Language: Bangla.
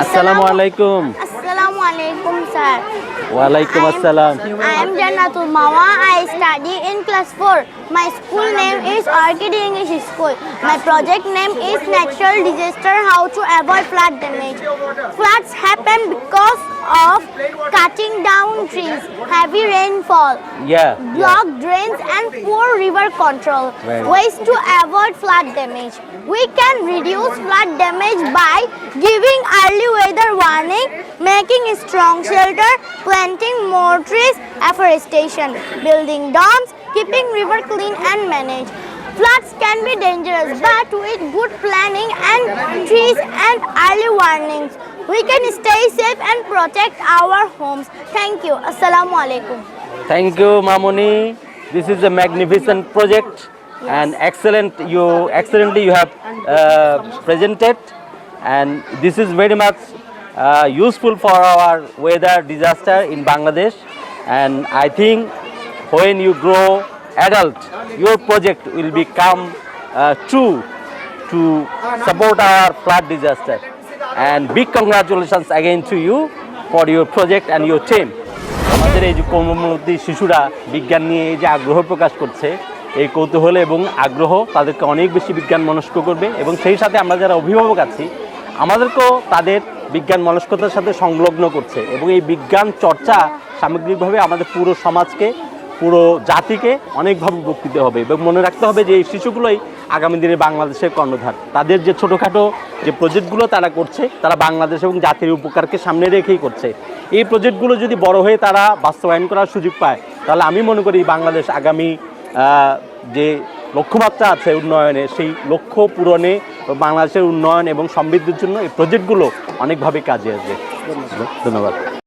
আসসালামু আলাইকুম Assalamu alaikum, sir. Walaikum assalam. I am Jannatul Mawa. I study in class 4. My school name is Orchid English School. My project name is Natural Disaster How to Avoid Flood Damage. Floods happen because of cutting down trees, heavy rainfall, yeah, yeah. drains and poor river control. Right. Ways to avoid flood damage. We can reduce flood damage by giving early weather making strong shelter, planting more trees, afforestation, building dams, keeping river clean and managed. Floods can be dangerous, but with good planning and trees and early warnings, we can stay safe and protect our homes. Thank you. Assalamu alaikum. Thank you, Mamoni. This is a magnificent project and excellent. You excellently you have uh, presented, and this is very much useful for our weather disaster in Bangladesh. And I think when you grow adult, your project will become uh, true to support our flood disaster. And big congratulations again to you for your project and your team. আমাদের এই যে কর্মমূলতী শিশুরা বিজ্ঞান নিয়ে এই যে আগ্রহ প্রকাশ করছে এই কৌতূহল এবং আগ্রহ তাদেরকে অনেক বেশি বিজ্ঞান মনস্ক করবে এবং সেই সাথে আমরা যারা অভিভাবক আছি আমাদেরকেও তাদের বিজ্ঞান মনস্কতার সাথে সংলগ্ন করছে এবং এই বিজ্ঞান চর্চা সামগ্রিকভাবে আমাদের পুরো সমাজকে, পুরো জাতিকে অনেকভাবে উপকৃত হবে এবং মনে রাখতে হবে যে এই শিশুগুলোই আগামী দিনে বাংলাদেশের কর্ণধার। তাদের যে ছোটোখাটো যে প্রজেক্টগুলো তারা করছে, তারা বাংলাদেশ এবং জাতির উপকারকে সামনে রেখেই করছে। এই প্রজেক্টগুলো যদি বড় হয়ে তারা বাস্তবায়ন করার সুযোগ পায়, তাহলে আমি মনে করি বাংলাদেশ আগামী যে লক্ষ্যমাত্রা আছে উন্নয়নে, সেই লক্ষ্য পূরণে বাংলাদেশের উন্নয়ন এবং সমৃদ্ধির জন্য এই প্রজেক্টগুলো অনেকভাবে কাজে আসবে। ধন্যবাদ।